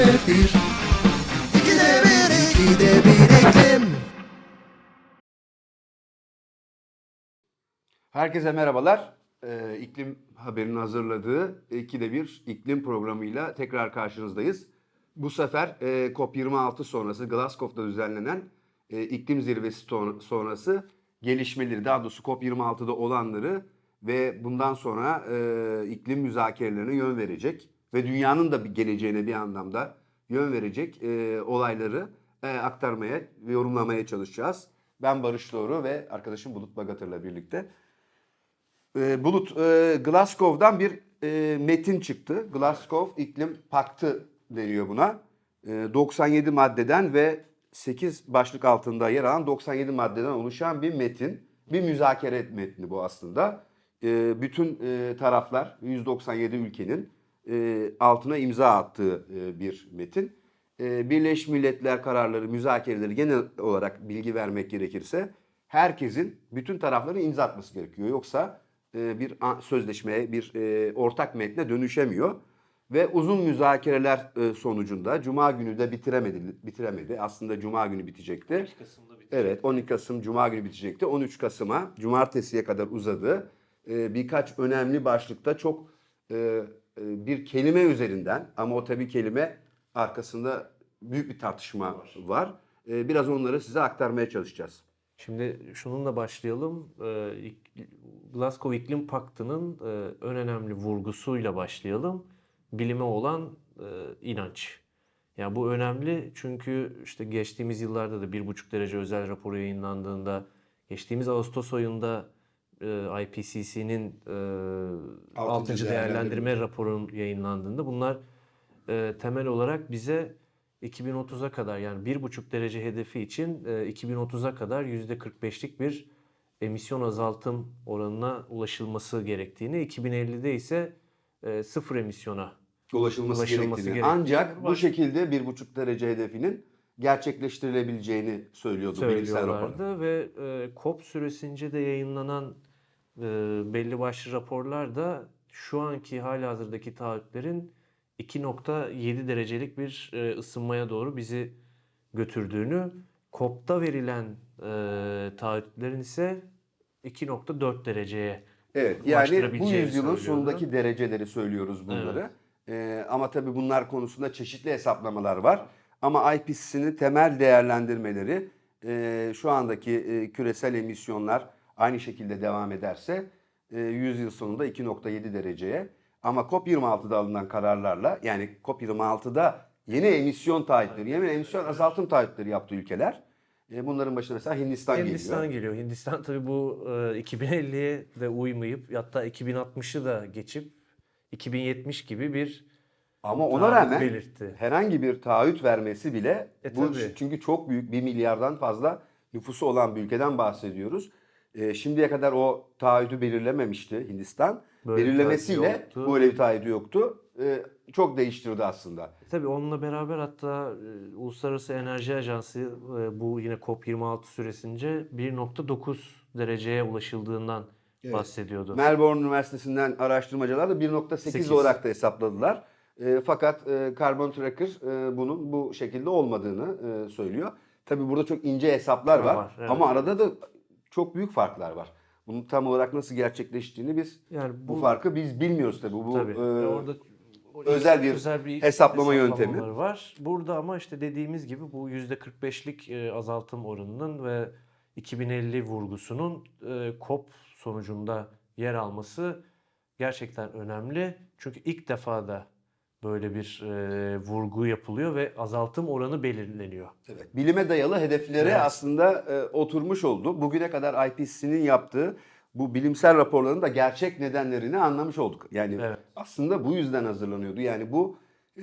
bir İkide bir, ikide bir iklim Herkese merhabalar. Ee, iklim haberinin hazırladığı 2'de 1 iklim programıyla tekrar karşınızdayız. Bu sefer e, COP26 sonrası Glasgow'da düzenlenen e, iklim zirvesi sonrası gelişmeleri, daha doğrusu COP26'da olanları ve bundan sonra e, iklim müzakerelerine yön verecek ve dünyanın da bir geleceğine bir anlamda yön verecek e, olayları e, aktarmaya ve yorumlamaya çalışacağız. Ben Barış Doğru ve arkadaşım Bulut Bagatır'la birlikte. E, Bulut, e, Glasgow'dan bir e, metin çıktı. Glasgow İklim Paktı deniyor buna. E, 97 maddeden ve 8 başlık altında yer alan 97 maddeden oluşan bir metin. Bir müzakere metni bu aslında. E, bütün e, taraflar 197 ülkenin e, altına imza attığı e, bir metin. E, Birleşmiş Milletler kararları, müzakereleri genel olarak bilgi vermek gerekirse herkesin, bütün tarafların imza atması gerekiyor. Yoksa e, bir sözleşmeye, bir e, ortak metne dönüşemiyor. Ve uzun müzakereler e, sonucunda Cuma günü de bitiremedi. bitiremedi. Aslında Cuma günü bitecekti. Evet 12 Kasım Cuma günü bitecekti. 13 Kasım'a Cumartesiye kadar uzadı. E, birkaç önemli başlıkta çok e, bir kelime üzerinden ama o tabii kelime arkasında büyük bir tartışma var. E, biraz onları size aktarmaya çalışacağız. Şimdi şununla başlayalım. İk- Glasgow İklim Paktı'nın e, en önemli vurgusuyla başlayalım. Bilime olan e, inanç. Yani bu önemli çünkü işte geçtiğimiz yıllarda da 1,5 derece özel raporu yayınlandığında, geçtiğimiz Ağustos ayında e, IPCC'nin e, 6. değerlendirme. değerlendirme raporunun yayınlandığında bunlar e, temel olarak bize 2030'a kadar yani 1,5 derece hedefi için e, 2030'a kadar %45'lik bir emisyon azaltım oranına ulaşılması gerektiğini, 2050'de ise e, sıfır emisyona ulaşılması, Ulaşılması gerektiğini. gerektiğini Ancak bu var. şekilde bir buçuk derece hedefinin gerçekleştirilebileceğini söylüyordu bilimsel rapor. söylüyorlardı ve e, COP süresince de yayınlanan e, belli başlı raporlarda şu anki halihazırdaki taahhütlerin 2.7 derecelik bir ısınmaya doğru bizi götürdüğünü, COP'ta verilen e, taahhütlerin ise 2.4 dereceye Evet yani bu yüzyılın sonundaki dereceleri söylüyoruz bunları. Ee, ama tabii bunlar konusunda çeşitli hesaplamalar var. Ama IPCC'nin temel değerlendirmeleri e, şu andaki e, küresel emisyonlar aynı şekilde devam ederse e, 100 yıl sonunda 2.7 dereceye ama COP26'da alınan kararlarla yani COP26'da yeni emisyon taahhütleri, yeni emisyon azaltım taahhütleri yaptı ülkeler. E, bunların başına mesela Hindistan, Hindistan geliyor. geliyor. Hindistan tabii bu e, 2050'ye de uymayıp hatta 2060'ı da geçip 2070 gibi bir Ama ona rağmen belirtti. herhangi bir taahhüt vermesi bile E, bu tabii. çünkü çok büyük bir milyardan fazla nüfusu olan bir ülkeden bahsediyoruz. E, şimdiye kadar o taahhütü belirlememişti Hindistan. Böyle bir Belirlemesiyle yoktu. böyle bir taahhütü yoktu. E, çok değiştirdi aslında. Tabii onunla beraber hatta e, Uluslararası Enerji Ajansı e, bu yine COP26 süresince 1.9 dereceye ulaşıldığından bahsediyordu. Melbourne Üniversitesi'nden araştırmacılar da 1.8 Sekiz. olarak da hesapladılar. E, fakat e, Carbon Tracker e, bunun bu şekilde olmadığını e, söylüyor. Tabii burada çok ince hesaplar var, Var, evet. ama arada da çok büyük farklar var. Bunun tam olarak nasıl gerçekleştiğini biz Yani bu, bu, farkı biz bilmiyoruz tabii. Bu tabii. e, Ve orada o özel bir hesaplama yöntemi. var. Burada ama işte dediğimiz gibi bu %45'lik e, azaltım oranının ve 2050 vurgusunun e, COP sonucunda yer alması gerçekten önemli. Çünkü ilk defa da böyle bir e, vurgu yapılıyor ve azaltım oranı belirleniyor. Evet, bilime dayalı hedeflere Evet. aslında e, oturmuş oldu. Bugüne kadar IPCC'nin yaptığı bu bilimsel raporların da gerçek nedenlerini anlamış olduk. Yani Evet. aslında bu yüzden hazırlanıyordu. Yani bu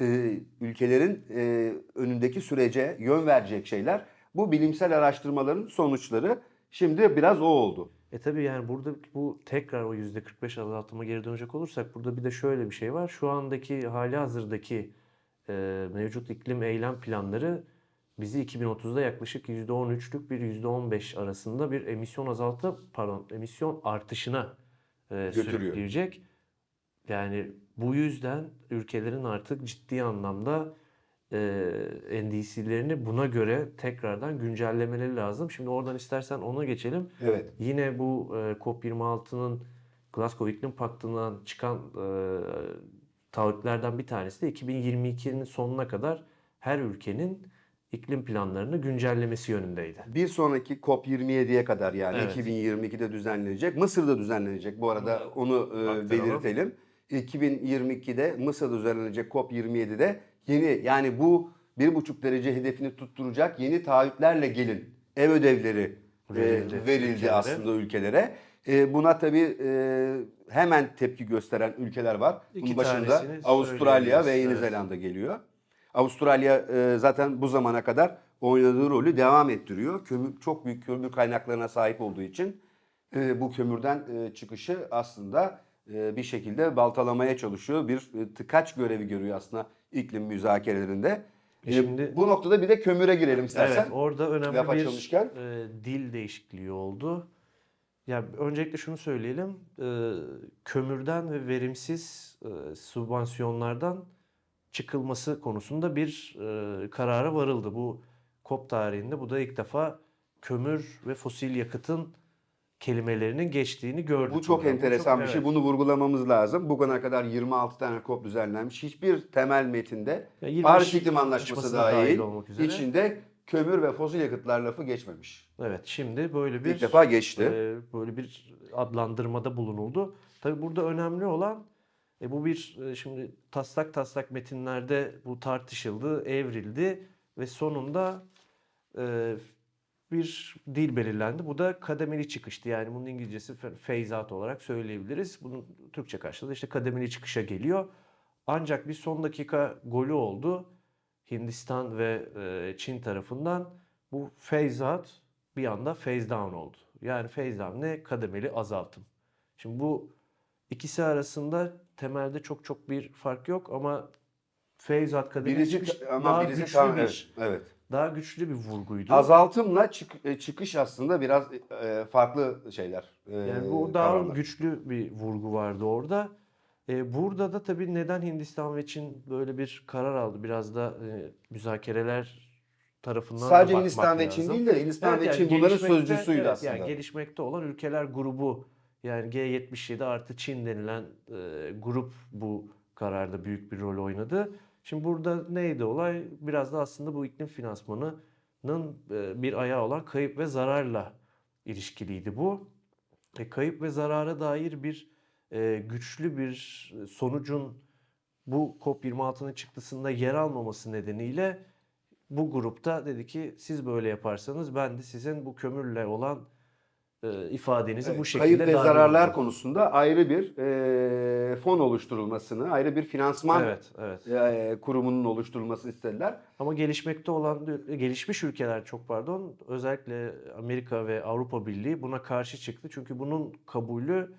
e, ülkelerin e, önündeki sürece yön verecek şeyler. Bu bilimsel araştırmaların sonuçları şimdi biraz o oldu. E tabii yani burada bu tekrar o %45 azaltıma geri dönecek olursak burada bir de şöyle bir şey var. Şu andaki hali hazırdaki e, mevcut iklim eylem planları bizi 2030'da yaklaşık %13'lük bir %15 arasında bir emisyon azaltı pardon emisyon artışına e, sürükleyecek. Yani bu yüzden ülkelerin artık ciddi anlamda NDC'lerini buna göre tekrardan güncellemeleri lazım. Şimdi oradan istersen ona geçelim. Evet. Yine bu e, COP26'nın Glasgow İklim Paktı'ndan çıkan e, taahhütlerden bir tanesi de 2022'nin sonuna kadar her ülkenin iklim planlarını güncellemesi yönündeydi. Bir sonraki COP27'ye kadar yani Evet. 2022'de düzenlenecek. Mısır'da düzenlenecek. Bu arada onu e, belirtelim. 2022'de Mısır'da düzenlenecek COP27'de yeni yani bu 1,5 derece hedefini tutturacak yeni taahhütlerle gelin. Ev ödevleri e, Verildi verildi, ülkelere. aslında ülkelere. E, buna tabii e, hemen tepki gösteren ülkeler var. İki Bunun başında Avustralya ve Yeni evet. Zelanda geliyor. Avustralya e, zaten bu zamana kadar oynadığı rolü devam ettiriyor. Kömür, çok büyük kömür kaynaklarına sahip olduğu için e, bu kömürden e, çıkışı aslında e, bir şekilde baltalamaya çalışıyor. Bir e, tıkaç görevi görüyor aslında iklim müzakerelerinde. E E, şimdi- bu noktada bir de kömüre girelim istersen. Evet, orada önemli laf bir e, dil değişikliği oldu. Ya öncelikle şunu söyleyelim. e, kömürden ve verimsiz e, sübvansiyonlardan çıkılması konusunda bir e, karara varıldı. Bu COP tarihinde bu da ilk defa kömür ve fosil yakıtın kelimelerinin geçtiğini gördük. Bu çok burada. enteresan bir şey. evet. Bunu vurgulamamız lazım. Bugüne kadar 26 tane COP düzenlenmiş. Hiçbir temel metinde Ya 25 Paris İklim Anlaşması dahil dahil olmak üzere. içinde kömür ve fosil yakıtlar lafı geçmemiş. Evet, şimdi böyle bir İlk defa geçti. e, böyle bir adlandırmada bulunuldu. Tabii burada önemli olan e, bu bir e, şimdi taslak taslak metinlerde bu tartışıldı, evrildi ve sonunda e, bir dil belirlendi. Bu da kademeli çıkıştı. Yani bunun İngilizcesi phase out olarak söyleyebiliriz. Bunun Türkçe karşılığı işte kademeli çıkışa geliyor. Ancak bir son dakika golü oldu. Hindistan ve e, Çin tarafından bu phase out bir anda phase down oldu. Yani phase down ne? Kademeli azaltım. Şimdi bu ikisi arasında temelde çok çok bir fark yok ama phase out kademeli Birisi çıkış ama daha birisi güçlü tam bir evet, evet. Daha güçlü bir vurguydu. Azaltımla çık- e, çıkış aslında biraz e, farklı şeyler. e, Yani bu daha kavramlar. güçlü bir vurgu vardı orada. Ee, burada da tabii neden Hindistan ve Çin böyle bir karar aldı? Biraz da e, müzakereler tarafından da Sadece bakmak Hindistan ve Çin lazım. değil de Hindistan Evet, ve yani Çin bunların sözcüsüydü evet, aslında. Yani gelişmekte olan ülkeler grubu yani G77 artı Çin denilen e, grup bu kararda büyük bir rol oynadı. Şimdi burada neydi olay? Biraz da aslında bu iklim finansmanının e, bir ayağı olan kayıp ve zararla ilişkiliydi bu. E, kayıp ve zarara dair bir e, güçlü bir sonucun bu COP26'nın çıktısında yer almaması nedeniyle bu grupta dedi ki siz böyle yaparsanız ben de sizin bu kömürle olan e, ifadenizi bu şekilde Kayıp ve zararlar edeceğim. konusunda ayrı bir e, fon oluşturulmasını, ayrı bir finansman Evet, evet. e, kurumunun oluşturulmasını istediler. Ama gelişmekte olan, gelişmiş ülkeler çok pardon, özellikle Amerika ve Avrupa Birliği buna karşı çıktı. Çünkü bunun kabulü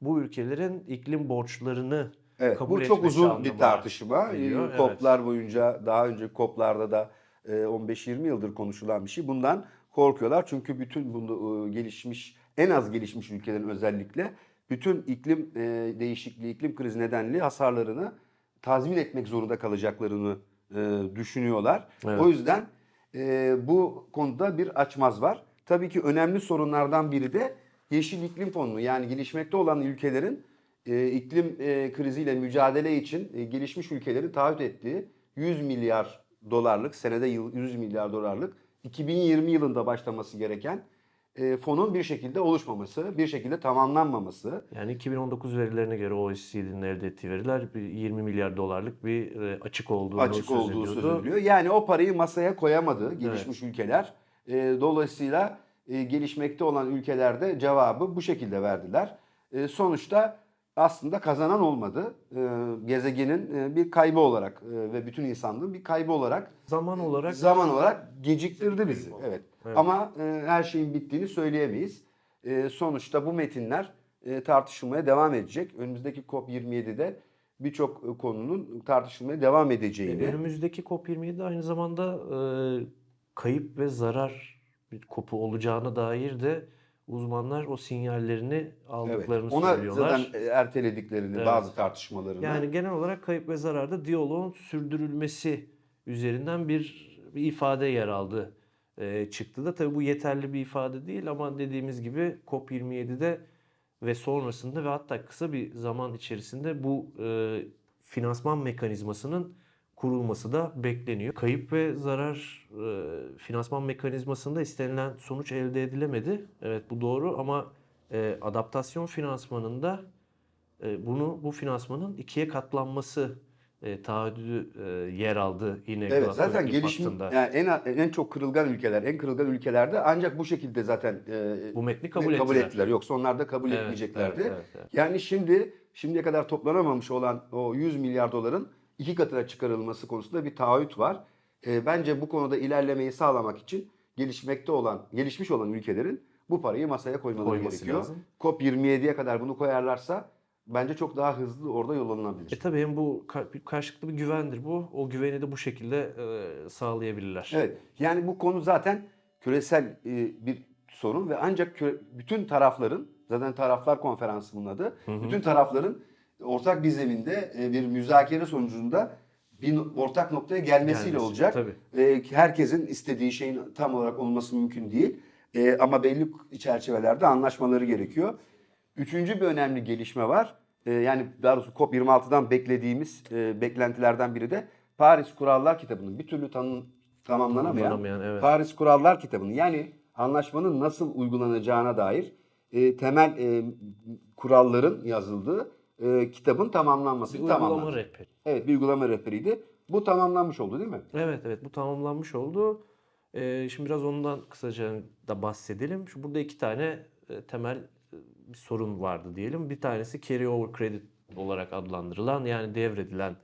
bu ülkelerin iklim borçlarını Evet, kabul bu çok uzun bir tartışma. geliyor, Ee, evet. Koplar boyunca daha önce koplarda da e, 15-20 yıldır konuşulan bir şey. Bundan korkuyorlar çünkü bütün bunu e, gelişmiş en az gelişmiş ülkelerin özellikle bütün iklim e, değişikliği, iklim krizi nedenli hasarlarını tazmin etmek zorunda kalacaklarını e, düşünüyorlar. Evet. O yüzden bu konuda bir açmaz var. Tabii ki önemli sorunlardan biri de Yeşil İklim Fonu yani gelişmekte olan ülkelerin iklim kriziyle mücadele için gelişmiş ülkelerin taahhüt ettiği 100 milyar dolarlık senede yıl 100 milyar dolarlık 2020 yılında başlaması gereken e, fonun bir şekilde oluşmaması, bir şekilde tamamlanmaması. Yani 2019 verilerine göre OECD'nin elde ettiği veriler bir 20 milyar dolarlık bir e, açık olduğunu açık söz olduğu söz ediliyor. Yani o parayı masaya koyamadı gelişmiş ülkeler. E, dolayısıyla e, gelişmekte olan ülkelerde cevabı bu şekilde verdiler. E, sonuçta aslında kazanan olmadı. E, gezegenin e, bir kaybı olarak e, ve bütün insanlığın bir kaybı olarak Zaman olarak zaman olarak geciktirdi bizi. Evet. Evet. Ama e, her şeyin bittiğini söyleyemeyiz. E, sonuçta bu metinler e, tartışılmaya devam edecek. Önümüzdeki COP27'de birçok e, konunun tartışılmaya devam edeceğini. E, Önümüzdeki COP27 aynı zamanda e, kayıp ve zarar bir kopu olacağına dair de uzmanlar o sinyallerini Evet. aldıklarını Ona söylüyorlar. zaten e, ertelediklerini Evet. bazı tartışmalarını. Yani genel olarak kayıp ve zararda diyaloğun sürdürülmesi üzerinden bir, bir ifade yer aldı e, çıktı da. Tabii bu yeterli bir ifade değil ama dediğimiz gibi COP27'de ve sonrasında ve hatta kısa bir zaman içerisinde bu e, finansman mekanizmasının kurulması da bekleniyor. Kayıp ve zarar e, finansman mekanizmasında istenilen sonuç elde edilemedi. Evet bu doğru ama e, adaptasyon finansmanında e, bunu bu finansmanın ikiye katlanması e, taahhüdü e, yer aldı yine Evet zaten gelişim yani en en çok kırılgan ülkeler, en kırılgan ülkelerde ancak bu şekilde zaten e, Bu metni kabul ettiler. ettiler. Yoksa onlar da kabul Evet, etmeyeceklerdi. evet, evet, evet. Yani şimdi şimdiye kadar toplanamamış olan o 100 milyar doların iki katına çıkarılması konusunda bir taahhüt var. E, bence bu konuda ilerlemeyi sağlamak için gelişmekte olan, gelişmiş olan ülkelerin bu parayı masaya koymaları Koyması gerekiyor. lazım. COP27'ye kadar bunu koyarlarsa bence çok daha hızlı orada yol alınabilir. E tabii hem bu karşılıklı bir güvendir bu. O güveni de bu şekilde e, sağlayabilirler. Evet. Yani bu konu zaten küresel e, bir sorun ve ancak bütün tarafların zaten taraflar konferansı bunun adı. Bütün tarafların ortak bir zeminde e, bir müzakere sonucunda bir ortak noktaya gelmesiyle Gelmesi, olacak. tabii. E, herkesin istediği şeyin tam olarak olması mümkün değil. E, ama belli çerçevelerde anlaşmaları gerekiyor. Üçüncü bir önemli gelişme var. E, yani daha doğrusu COP26'dan beklediğimiz e, beklentilerden biri de Paris Kurallar Kitabı'nın bir türlü tanım, tamamlanamayan Tamamlanamayan, evet. Paris Kurallar Kitabı'nın yani anlaşmanın nasıl uygulanacağına dair e, temel e, kuralların yazıldığı e, kitabın tamamlanması. Bir uygulama tamamlandı. rehberi. Evet bir uygulama rehberiydi. Bu tamamlanmış oldu değil mi? Evet evet bu tamamlanmış oldu. Ee, şimdi biraz ondan kısaca da bahsedelim. Şu burada iki tane e, temel e, bir sorun vardı diyelim. Bir tanesi carry over credit olarak adlandırılan yani devredilen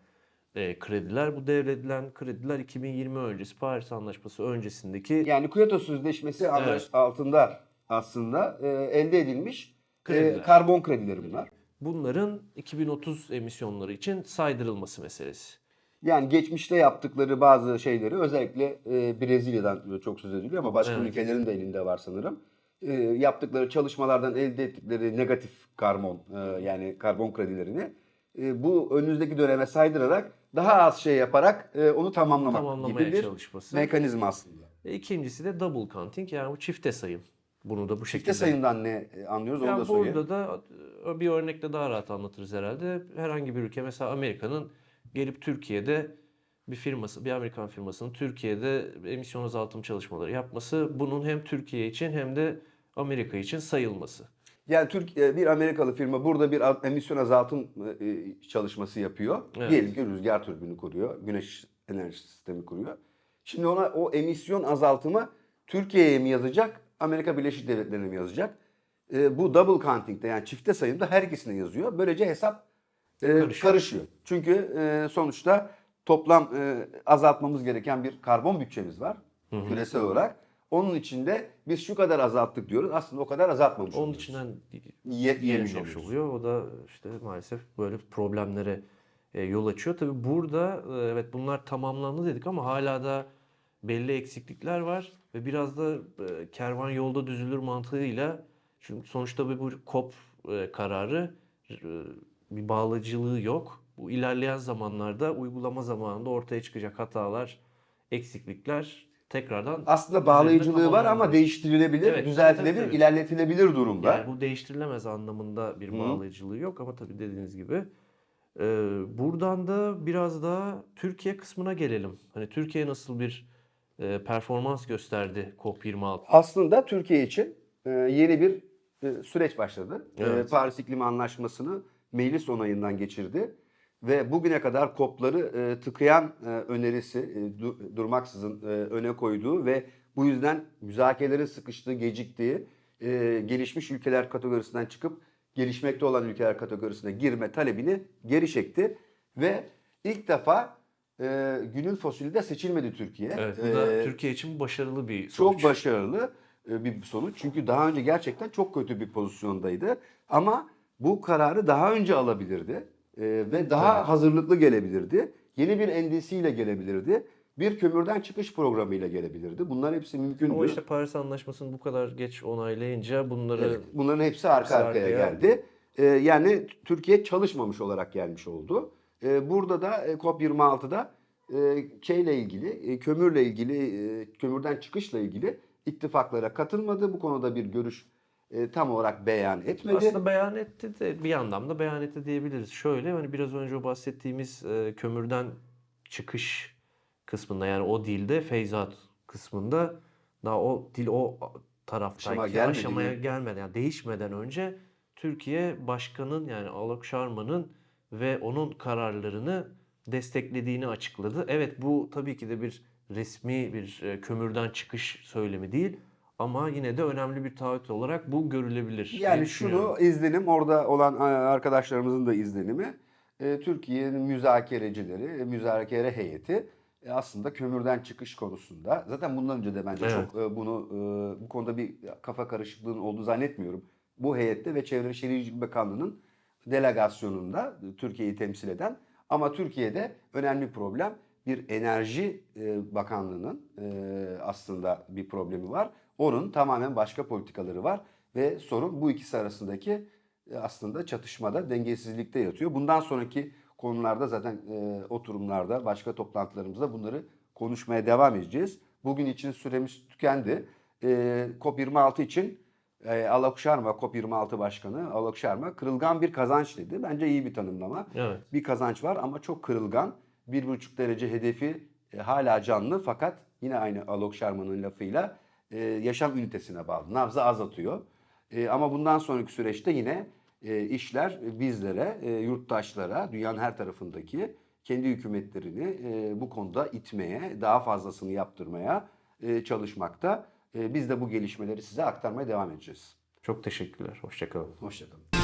e, krediler. Bu devredilen krediler 2020 öncesi Paris Anlaşması öncesindeki Yani Kyoto Sözleşmesi Evet. altında aslında e, elde edilmiş e, karbon kredileri bunlar. Bunların 2030 emisyonları için saydırılması meselesi. Yani geçmişte yaptıkları bazı şeyleri özellikle e, Brezilya'dan çok söz ediliyor ama başka Evet. ülkelerin de elinde var sanırım. E, yaptıkları çalışmalardan elde ettikleri negatif karbon e, yani karbon kredilerini e, bu önümüzdeki döneme saydırarak daha az şey yaparak e, onu tamamlamak gibi bir çalışması. mekanizma aslında. E, İkincisi de double counting yani bu çifte sayım. Bunu da bu şekilde. Çifte sayımdan ne e, anlıyoruz onu Yani da söyleyeyim. burada da e, bir örnekle daha rahat anlatırız herhalde. Herhangi bir ülke mesela Amerika'nın gelip Türkiye'de bir firması, bir Amerikan firmasının Türkiye'de emisyon azaltım çalışmaları yapması bunun hem Türkiye için hem de Amerika için sayılması. Yani Türk e, bir Amerikalı firma burada bir emisyon azaltım çalışması yapıyor. Evet. Diyelim ki rüzgar türbünü kuruyor, güneş enerji sistemi kuruyor. Şimdi ona o emisyon azaltımı Türkiye'ye mi yazacak, Amerika Birleşik Devletleri'ne mi yazacak? E, bu double counting'de yani çifte sayımda her ikisine yazıyor. Böylece hesap e, Karışıyor. karışıyor. Çünkü e, sonuçta toplam e, azaltmamız gereken bir karbon bütçemiz var küresel olarak. Onun içinde biz şu kadar azalttık diyoruz. Aslında o kadar azaltmamış Onun içinden Ye- yemiş oluyor. O da işte maalesef böyle problemlere e, yol açıyor. Tabii burada e, evet bunlar tamamlandı dedik ama hala da belli eksiklikler var ve biraz da e, kervan yolda düzülür mantığıyla çünkü sonuçta bu bu COP e, kararı e, bir bağlayıcılığı yok. Bu ilerleyen zamanlarda uygulama zamanında ortaya çıkacak hatalar, eksiklikler tekrardan Aslında bağlayıcılığı var ama değiştirilebilir, Evet, düzeltilebilir, tabii, tabii. ilerletilebilir durumda. Yani bu değiştirilemez anlamında bir Hı. bağlayıcılığı yok ama tabii dediğiniz gibi. e, buradan da biraz daha Türkiye kısmına gelelim. Hani Türkiye nasıl bir e, performans gösterdi COP26? Aslında Türkiye için e, yeni bir e, süreç başladı. E, Evet. Paris İklim Anlaşması'nı meclis onayından geçirdi. Ve bugüne kadar kopları e, tıkayan e, önerisi e, du- durmaksızın e, öne koyduğu ve bu yüzden müzakerelerin sıkıştığı, geciktiği e, gelişmiş ülkeler kategorisinden çıkıp gelişmekte olan ülkeler kategorisine girme talebini geri çekti. Ve ilk defa e, günün fosili de seçilmedi Türkiye. Evet, bu da E, Türkiye için başarılı bir çok sonuç. başarılı e, bir sonuç. Çünkü daha önce gerçekten çok kötü bir pozisyondaydı. Ama bu kararı daha önce alabilirdi. E, ve daha Tabii. hazırlıklı gelebilirdi. Yeni bir NDC ile gelebilirdi. Bir kömürden çıkış programıyla gelebilirdi. Bunlar hepsi mümkündü. Ama işte Paris Anlaşması'nı bu kadar geç onaylayınca bunları Evet, bunların hepsi arka Hepsi arkaya arkaya. geldi. E, yani Türkiye çalışmamış olarak gelmiş oldu. E, burada da e, COP26'da e, şeyle ilgili, e, kömürle ilgili, e, kömürden çıkışla ilgili ittifaklara katılmadı. Bu konuda bir görüş e, tam olarak beyan etmedi. Aslında beyan etti de bir yandan da beyan etti diyebiliriz. Şöyle hani biraz önce o bahsettiğimiz e, kömürden çıkış kısmında yani o dilde Feyzat kısmında daha o dil o taraftaki Aşama gelmedi aşamaya mi? gelmeden yani değişmeden önce Türkiye başkanın yani Alok Sharma'nın ve onun kararlarını desteklediğini açıkladı. Evet bu tabii ki de bir resmi bir e, kömürden çıkış söylemi değil ama yine de önemli bir taahhüt olarak bu görülebilir. Yani şunu izlenim orada olan e, arkadaşlarımızın da izlenimi e, Türkiye'nin müzakerecileri, müzakere heyeti aslında kömürden çıkış konusunda zaten bundan önce de bence Evet. çok bunu bu konuda bir kafa karışıklığının olduğunu zannetmiyorum. Bu heyette ve Çevre Şehircilik Bakanlığı'nın delegasyonunda Türkiye'yi temsil eden ama Türkiye'de önemli problem bir enerji e, bakanlığının e, aslında bir problemi var. Onun tamamen başka politikaları var ve sorun bu ikisi arasındaki e, aslında çatışmada, dengesizlikte yatıyor. Bundan sonraki konularda zaten oturumlarda, başka toplantılarımızda bunları konuşmaya devam edeceğiz. Bugün için süremiz tükendi. E, COP26 için e, Alok Sharma, COP26 Başkanı Alok Sharma kırılgan bir kazanç dedi. Bence iyi bir tanımlama. Evet. Bir kazanç var ama çok kırılgan. 1,5 derece hedefi e, hala canlı fakat yine aynı Alok Sharma'nın lafıyla e, yaşam ünitesine bağlı. Nabzı azaltıyor. E, ama bundan sonraki süreçte yine e, işler bizlere, e, yurttaşlara, dünyanın her tarafındaki kendi hükümetlerini e, bu konuda itmeye, daha fazlasını yaptırmaya e, çalışmakta. E, biz de bu gelişmeleri size aktarmaya devam edeceğiz. Çok teşekkürler. Hoşçakalın. Hoşçakalın.